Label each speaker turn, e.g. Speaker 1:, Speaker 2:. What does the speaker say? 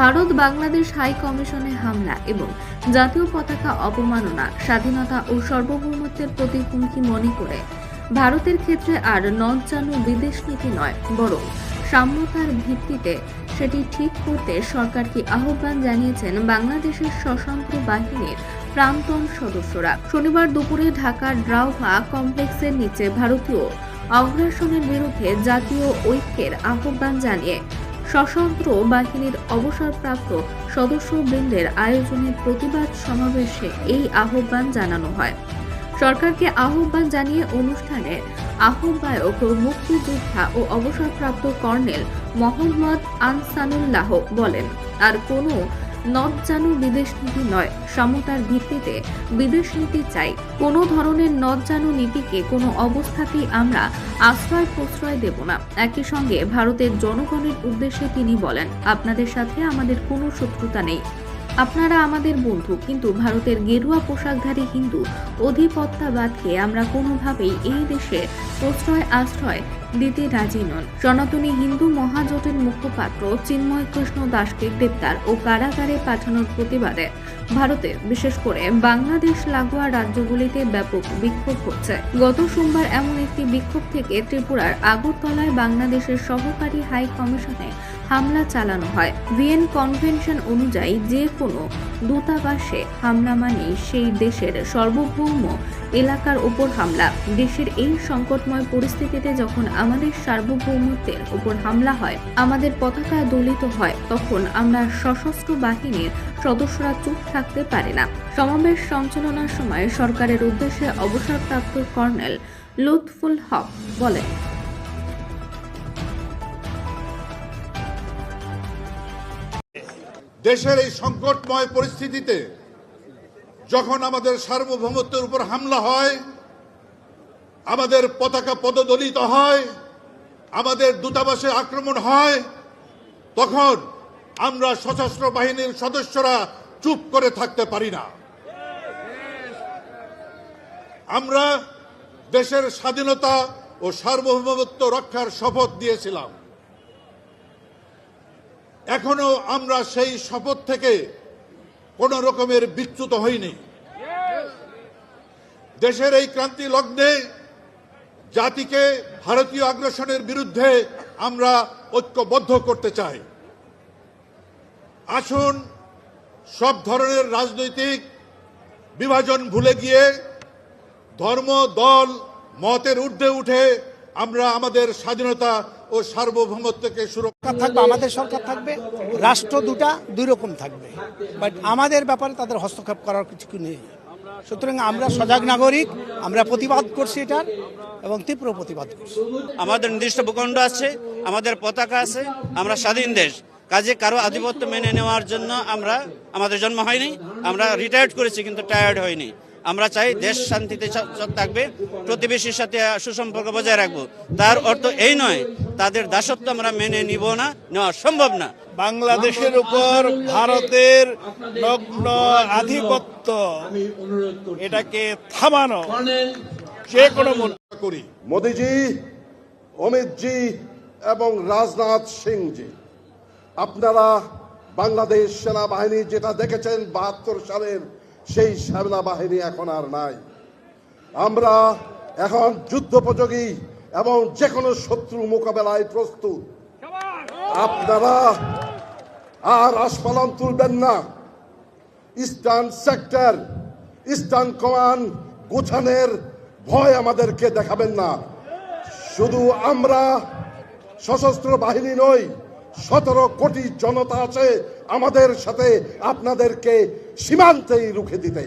Speaker 1: Bharat Bangladesh high কমিশনে হামলা এবং জাতীয় পতাকা অপমাননা, স্বাধীনতা ও সার্বভৌমত্বের প্রতি হুমকি মনে করে। ভারতের ক্ষেত্রে আর নজ্জানু বিদেশ নীতি নয়, বরং সাম্যতার ভিত্তিতে সেটি ঠিক করতে সরকারকে আহ্বান জানিয়েছেন বাংলাদেশের সশস্ত্র বাহিনীর প্রাক্তন সদস্যরা। শনিবার দুপুরে ঢাকার ড্রাউহা কমপ্লেক্সের নিচে ভারতীয় অগ্রাসনের বিরুদ্ধে জাতীয় ঐক্যের আহ্বান জানিয়ে সশস্ত্র বাহিনীর অবসরপ্রাপ্ত সদস্যবৃন্দের আয়োজনে প্রতিবাদ সমাবেশে এই আহ্বান জানানো হয়। সরকারকে আহ্বান জানিয়ে অনুষ্ঠানে আহ্বায়ক, মুক্তিযোদ্ধা ও অবসরপ্রাপ্ত কর্নেল মোহাম্মদ আনসানুল্লাহ বলেন, আর কোনো নদজানু বিদেশ নীতি নয়, সমতার ভিত্তিতে বিদেশ নীতি চাই। কোনো ধরনের নথ জানু নীতিকে কোনো অবস্থাতেই আমরা আশ্রয় প্রশ্রয় দেব না। একই সঙ্গে ভারতের জনগণের উদ্দেশ্যে তিনি বলেন, আপনাদের সাথে আমাদের কোনো শত্রুতা নেই। আপনারা আমাদের বন্ধু, কিন্তু ভারতের গেরুয়া পোশাকধারী হিন্দু অধিপত্যাবাদকে আমরা কোনোভাবেই এই দেশে প্রশ্রয় আশ্রয় দিতে রাজি নন। সনাতনী হিন্দু মহাজোটের মুখপাত্র চিন্ময় কৃষ্ণ দাসকে গ্রেপ্তার ও কারাগারে পাঠানোর প্রতিবাদে ভারতে, বিশেষ করে বাংলাদেশ লাগোয়া রাজ্যগুলিতে ব্যাপক বিক্ষোভ হচ্ছে। গত সোমবার এমন একটি বিক্ষোভ থেকে ত্রিপুরার আগরতলায় বাংলাদেশের সহকারী হাই কমিশনে হামলা চালানো হয়। ভিয়েন কনভেনশন অনুযায়ী যে কোনো দূতাবাসে হামলা মানেই সেই দেশের সার্বভৌম এলাকার উপর হামলা। দেশের এই সংকটময় পরিস্থিতিতে যখন আমাদের সার্বভৌমত্বের উপর হামলা হয়, আমাদের পতাকা দলিত হয়, তখন আমরা সশস্ত্র বাহিনীর সদস্যরা চুপ থাকতে পারে না। সমাবেশ সঞ্চালনার সময় সরকারের উদ্দেশ্যে অবসরপ্রাপ্ত কর্নেল লুৎফুল হক বলেন
Speaker 2: দেশের এই সংকটময় পরিস্থিতিতে যখন আমাদের সার্বভৌমত্বের উপর হামলা হয়, আমাদের পতাকা পদদলিত হয়, আমাদের দূতাবাসে আক্রমণ হয়, তখন আমরা সশস্ত্র বাহিনীর সদস্যরা চুপ করে থাকতে পারি না। আমরা দেশের স্বাধীনতা ও সার্বভৌমত্ব রক্ষার শপথ দিয়েছিলাম। এখনও আমরা সেই শপথ থেকে কোন রকমের বিচ্যুত হইনি। দেশের এই ক্রান্তি লগ্নে জাতিকে ভারতীয় আগ্রাসনের বিরুদ্ধে আমরা ঐক্যবদ্ধ করতে চাই। আসুন সব ধরনের রাজনৈতিক বিভাজন ভুলে গিয়ে ধর্ম, দল, মতের ঊর্ধ্বে উঠে আমরা আমাদের স্বাধীনতা ও সার্বভৌমত্বকে সুরক্ষা
Speaker 3: থাকবে, আমাদের সরকার থাকবে, রাষ্ট্র দুটা, দুই রকম থাকবে। বাট আমাদের ব্যাপারে তাদের হস্তক্ষেপ করার কিছু নেই। সুতরাং আমরা সজাগ নাগরিক, আমরা প্রতিবাদ করছি এটার এবং তীব্র প্রতিবাদ করছি।
Speaker 4: আমাদের নির্দিষ্ট ভূখণ্ড আছে, আমাদের পতাকা আছে, আমরা স্বাধীন দেশ। কাজে কারও আধিপত্য মেনে নেওয়ার জন্য আমরা, আমাদের জন্ম হয়নি, আমরা রিটায়ার্ড করেছি কিন্তু টায়ার্ড হয়নি। আমরা চাই দেশ শান্তিতে থাকবে প্রতিবেশীর সাথে সুসম্পর্ক বজায় রাখব। তার অর্থ এই নয় তাদের দাসত্ব আমরা মেনে নিব না নেওয়া সম্ভব না।
Speaker 5: বাংলাদেশের উপর ভারতের নগ্ন আধিপত্য এটাকে থামানো যে কোনো মূল্যে
Speaker 2: করি।
Speaker 6: মোদিজি অমিতজি এবং রাজনাথ সিংজি আপনারা বাংলাদেশ সেনাবাহিনী যেটা দেখেছেন বাহাত্তর সালের সেই সেনাবাহিনী এখন আর নাই। আমরা এখন যুদ্ধোপযোগী এবং যে কোনো শত্রু মোকাবেলায় প্রস্তুত। আপনারা আর আস্ফালন তুলবেন না। ইস্টার্ন সেক্টর, ইস্টার্ন কমান্ড গোছানের ভয় আমাদেরকে দেখাবেন না। শুধু আমরা সশস্ত্র বাহিনী নই সতেরো কোটি জনতা আছে আমাদের সাথে আপনাদেরকে সীমান্তেই রুখে দিতে।